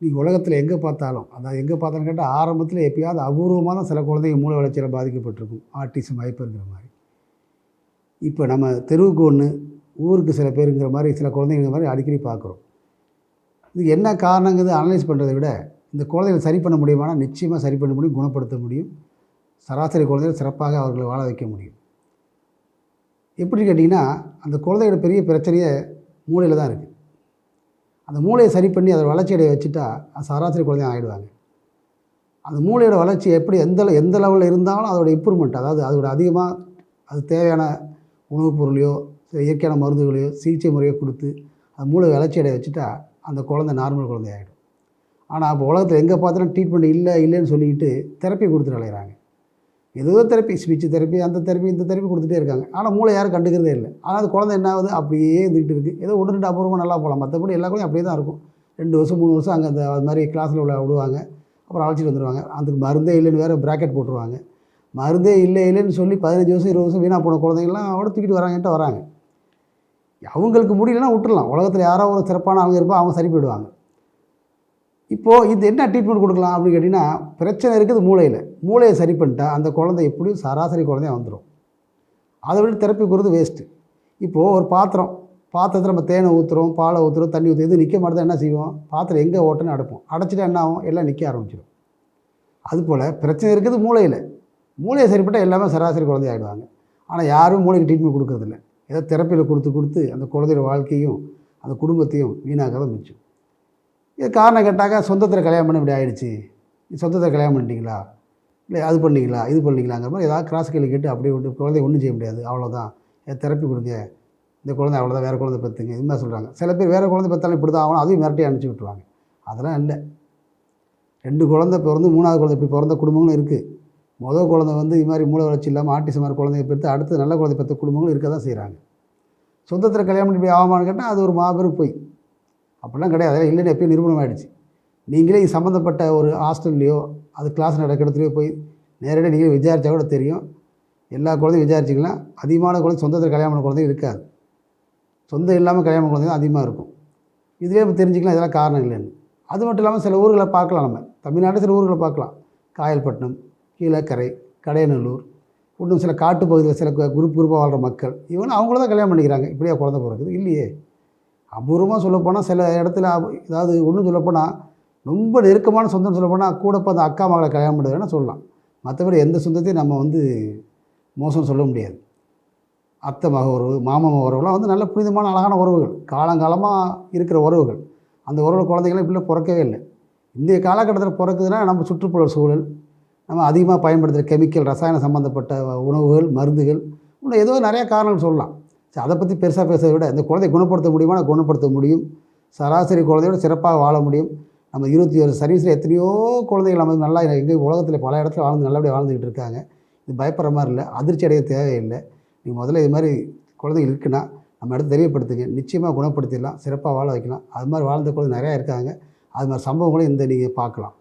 நீங்கள் உலகத்தில் எங்கே பார்த்தாலும் அதாவது எங்கே பார்த்தாலும் கேட்டால் ஆரம்பத்தில் எப்பயாவது அபூர்வமாக தான் சில குழந்தைங்க மூளை வளர்ச்சியில் பாதிக்கப்பட்டிருக்கும். ஆர்டிசம் ஹைப்பருங்கிற மாதிரி. இப்போ நம்ம தெருவுக்கு ஒன்று ஊருக்கு சில பேருங்கிற மாதிரி சில குழந்தைங்கிற மாதிரி அடிக்கடி பார்க்குறோம். இது என்ன காரணங்கிறது அனலைஸ் பண்ணுறதை விட இந்த குழந்தைகளை சரி பண்ண முடியுமானா நிச்சயமாக சரி பண்ண முடியும் குணப்படுத்த முடியும். சராசரி குழந்தைகள் சிறப்பாக அவர்களை வாழ வைக்க முடியும். எப்படி கேட்டிங்கன்னா அந்த குழந்தையோட பெரிய பிரச்சனையே மூளையில் தான் இருக்குது அந்த மூளையை சரி பண்ணி அதை வளர்ச்சியடைய வச்சுட்டா அது சராசரி குழந்தைங்க ஆகிடுவாங்க அந்த மூளையோட வளர்ச்சி எப்படி எந்த எந்த லெவலில் இருந்தாலும் அதோட இம்ப்ரூவ்மெண்ட் அதாவது அதோட அதிகமாக அது தேவையான உணவுப் பொருளையோ இயற்கையான மருந்துகளையோ சிகிச்சை முறையோ கொடுத்து அந்த மூளை வளர்ச்சி அடைய வச்சுட்டா அந்த குழந்தை நார்மல் குழந்தை ஆகிடும் ஆனால் இப்போ உலகத்தில் எங்கே பார்த்தாலும் ட்ரீட்மெண்ட் இல்லை இல்லைன்னு சொல்லிக்கிட்டு தெரப்பி கொடுத்துட்டு அலைகிறாங்க ஏதோ தெரப்பி ஸ்பீச் தெரப்பி அந்த தெரப்பி இந்த தெரப்பி கொடுத்துட்டே இருக்காங்க. ஆனால் மூளை யாரும் கண்டுக்கிறதே இல்லை. ஆனால் அது குழந்தை என்ன ஆகுது? அப்படியே இருந்துகிட்டு இருக்குது ஏதோ ஒன்று ரெண்டு அபூர்வமாக நல்லா போகலாம். மற்றபடி எல்லா குழந்தையும் அப்படியே தான் இருக்கும். ரெண்டு வருஷம் மூணு வருஷம் அங்கே அந்த அது மாதிரி கிளாஸில் உள்ள விடுவாங்க. அப்புறம் அழைச்சிட்டு வந்துடுவாங்க அதுக்கு மருந்தே இல்லைன்னு வேறு ப்ராக்கெட் போட்டுருவாங்க. மருந்தே இல்லை இல்லைன்னு சொல்லி பதினஞ்சு வருஷம் இருபது வருஷம் வீணாக போன குழந்தைங்களாம் அவட தூக்கிட்டு வராங்கன்ட்டு வராங்க. அவங்களுக்கு முடியலன்னா விட்டுடலாம் உலகத்தில் யாரோ ஒரு சிறப்பான அவங்க இருப்பா அவங்க சரி போயிடுவாங்க. இப்போது இது என்ன ட்ரீட்மெண்ட் கொடுக்கலாம் அப்படின்னு கேட்டிங்கன்னா பிரச்சனை இருக்குது மூளையில். மூளையை சரி பண்ணிட்டா அந்த குழந்தை எப்படியும் சராசரி குழந்தையா வந்துடும் அதை விட தெரப்பி கொடுத்து வேஸ்ட்டு இப்போது ஒரு பாத்திரம் பாத்திரத்தில் நம்ம தேனை ஊற்றுறோம் பாலை ஊற்றுறோம் தண்ணி ஊற்றி இது நிற்க மாட்டேதான் என்ன செய்வோம்? பாத்திரம் எங்கே ஓட்டன்னு அடைப்போம். அடைச்சிட்டு என்ன ஆகும்? எல்லாம் நிற்க ஆரம்பிச்சிடும் அதுபோல் பிரச்சனை இருக்குது மூளையில். மூளையை சரிப்பட்டால் எல்லாமே சராசரி குழந்தை ஆகிடுவாங்க ஆனால் யாரும் மூளைக்கு ட்ரீட்மெண்ட் கொடுக்குறதில்ல. ஏதோ தெரப்பியில் கொடுத்து கொடுத்து அந்த குழந்தையோட வாழ்க்கையும் அந்த குடும்பத்தையும் வீணாக்க தான் மிச்சம் இது காரணம் கேட்டாக்கா சொந்தத்தில் கல்யாணம் பண்ண இப்படி ஆயிடுச்சு. சொந்தத்தில் கல்யாணம் பண்ணிட்டீங்களா? இல்லை அது பண்ணிங்களா? இது பண்ணீங்களாங்கிற மாதிரி ஏதாவது கிராஸ் கேள்வி கேட்டு அப்படியே விட்டு குழந்தைய ஒன்றும் செய்ய முடியாது. அவ்வளோதான் தெரப்பி கொடுங்க. இந்த குழந்தை அவ்வளோதான் வேறு குழந்தை பெற்றுங்க இது மாதிரி சொல்கிறாங்க சில பேர் வேறு குழந்தை பெற்றாலும் இப்படி தான் ஆகணும். அதையும் மிரட்டி அனுப்பிச்சி விட்டுருவாங்க. அதெல்லாம் இல்லை. ரெண்டு குழந்தை பிறந்து மூணாவது குழந்தை இப்படி பிறந்த குடும்பங்களும் இருக்குது முதல் குழந்தை வந்து இது மாதிரி மூளை வளர்ச்சி இல்லாமல் ஆர்டிசம் மாதிரி குழந்தைய பெற்று அடுத்து நல்ல குழந்தை பெற்ற குடும்பங்களும் இருக்க தான் செய்கிறாங்க சொந்தத்தில் கல்யாணம் பண்ணி இப்படி ஆகாமான்னு கேட்டால் அது ஒரு மாபெரும் பொய். அப்படிலாம் கிடையாது. அதெல்லாம் இல்லைன்னு எப்பயும் நிரூபணம் ஆகிடுச்சு நீங்களே சம்மந்தப்பட்ட ஒரு ஹாஸ்டல்லையோ அது கிளாஸ் நடக்கிற இடத்துலையோ போய் நேரடியாக நீங்கள் விசாரித்தா கூட தெரியும். எல்லா குழந்தையும் விசாரிச்சிக்கலாம். அதிகமான குழந்தை சொந்தத்தில் கல்யாணம் குழந்தையும் இருக்காது. சொந்தம் இல்லாமல் கல்யாணம் குழந்தை குழந்தைங்க அதிகமாக இருக்கும். இதுலேயே இப்போ தெரிஞ்சுக்கலாம் இதெல்லாம் காரணம் இல்லைன்னு. அது மட்டும் இல்லாமல் சில ஊர்களை பார்க்கலாம் நம்ம. தமிழ்நாட்டில் சில ஊர்களை பார்க்கலாம். காயல்பட்டினம் கீழக்கரை கடையநல்லூர் இன்னும் சில காட்டு பகுதியில் சில குரூப் குரூப்பாக வாழ்கிற மக்கள். இவன் அவங்கள தான் கல்யாணம் பண்ணிக்கிறாங்க. இப்படியா குழந்தை பிறக்குது? இல்லையே. அபூர்வமாக சொல்லப்போனால் சில இடத்துல ஏதாவது அதாவது ஒன்றும் சொல்லப்போனால் ரொம்ப நெருக்கமான சொந்தம் சொல்லப்போனால் கூட இப்போ அந்த அக்கா மகளை கல்யாணம் பண்ணுறதுனா சொல்லலாம். மற்றபடி எந்த சொந்தத்தையும் நம்ம வந்து மோசம் சொல்ல முடியாது. அத்தை மக உறவு மாமா மக உறவுலாம் வந்து நல்ல புனிதமான அழகான உறவுகள். காலங்காலமாக இருக்கிற உறவுகள். அந்த உறவு குழந்தைகளும் இப்படிலாம் பிறக்கவே இல்லை. இந்திய காலகட்டத்தில் பிறக்குதுன்னா நம்ம சுற்றுப்புற சூழல் நம்ம அதிகமாக பயன்படுத்துகிற கெமிக்கல் ரசாயன சம்மந்தப்பட்ட உணவுகள் மருந்துகள் இன்னும் ஏதோ நிறையா காரணங்கள் சொல்லலாம். சரி அதை பற்றி பெருசாக பேசுறதை விட இந்த குழந்தையை குணப்படுத்த முடியுமா? குணப்படுத்த முடியும். சராசரி குழந்தையோட சிறப்பாக வாழ முடியும். நம்ம இருபத்தி ஏழு சர்வீஸில் எத்தனையோ குழந்தைகள் நம்ம நல்லா எங்கள் உலகத்தில் பல இடத்துல வாழ்ந்து நல்லபடியாக வாழ்ந்துக்கிட்டு இருக்காங்க. இது பயப்படுற மாதிரி இல்லை அதிர்ச்சி அடைய தேவையில்லை. நீங்கள் முதல்ல இது மாதிரி குழந்தைகள் இருக்குன்னா நம்ம இடத்த தெரியப்படுத்துங்க. நிச்சயமாக குணப்படுத்திடலாம் சிறப்பாக வாழ வைக்கலாம். அது மாதிரி வாழ்ந்த குழந்தை நிறையா இருக்காங்க. அது மாதிரி சம்பவங்களும் இந்த நீங்கள் பார்க்கலாம்.